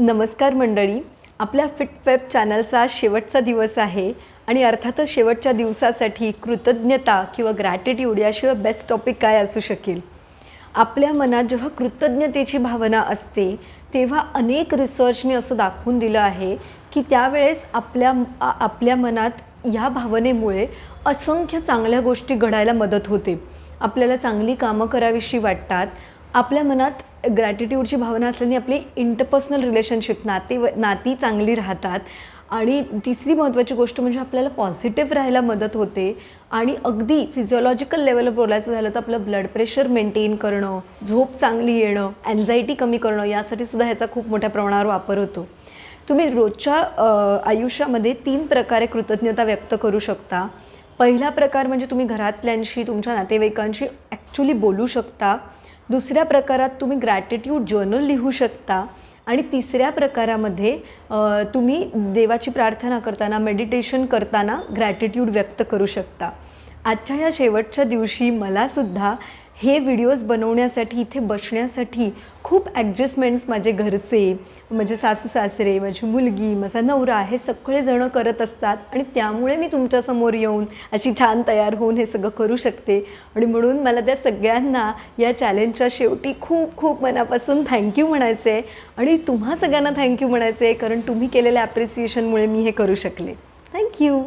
नमस्कार मंडळी. आपल्या फिटफॅप चॅनलचा शेवटचा दिवस आहे आणि अर्थातच शेवटच्या दिवसासाठी कृतज्ञता किंवा ग्रॅटिट्यूड याशिवाय बेस्ट टॉपिक काय असू शकेल? आपल्या मनात जेव्हा कृतज्ञतेची भावना असते तेव्हा अनेक रिसर्चने असं दाखवून दिलं आहे की त्यावेळेस आपल्या आपल्या मनात ह्या भावनेमुळे असंख्य चांगल्या गोष्टी घडायला मदत होते. आपल्याला चांगली कामं करावीशी वाटतात आपल्या मनात ग्रॅटिट्यूडची भावना असल्याने आपली इंटरपर्सनल रिलेशनशिप नाते नाती चांगली राहतात. आणि तिसरी महत्त्वाची गोष्ट म्हणजे आपल्याला पॉझिटिव्ह राहायला मदत होते. आणि अगदी फिजिओलॉजिकल लेवलवर बोलायचं झालं तर आपलं ब्लड प्रेशर मेंटेन करणं झोप चांगली येणं अँझायटी कमी करणं यासाठी सुद्धा ह्याचा खूप मोठ्या प्रमाणावर वापर होतो. तुम्ही रोजच्या आयुष्यामध्ये तीन प्रकारे कृतज्ञता व्यक्त करू शकता. पहिला प्रकार म्हणजे तुम्ही घरातल्यांशी तुमच्या नातेवाईकांशी ॲक्च्युली बोलू शकता. दुसऱ्या प्रकारात तुम्ही ग्रॅटिट्यूड जर्नल लिहू शकता आणि तिसऱ्या प्रकारामध्ये तुम्ही देवाची प्रार्थना करताना मेडिटेशन करताना ग्रॅटिट्यूड व्यक्त करू शकता. आजच्या या शेवटच्या दिवशी मलासुद्धा हे व्हिडिओज बनवण्यासाठी इथे बसण्यासाठी खूप ॲडजस्टमेंट्स माझे घरचे माझे सासू सासरे माझी मुलगी माझा नवरा हे सगळेजणं करत असतात आणि त्यामुळे मी तुमच्यासमोर येऊन अशी छान तयार होऊन हे सगळं करू शकते. आणि म्हणून मला त्या सगळ्यांना या चॅलेंजच्या शेवटी खूप खूप मनापासून थँक्यू म्हणायचं आहे आणि तुम्हा सगळ्यांना थँक्यू म्हणायचं आहे कारण तुम्ही केलेल्या ॲप्रिसिएशनमुळे मी हे करू शकले. थँक्यू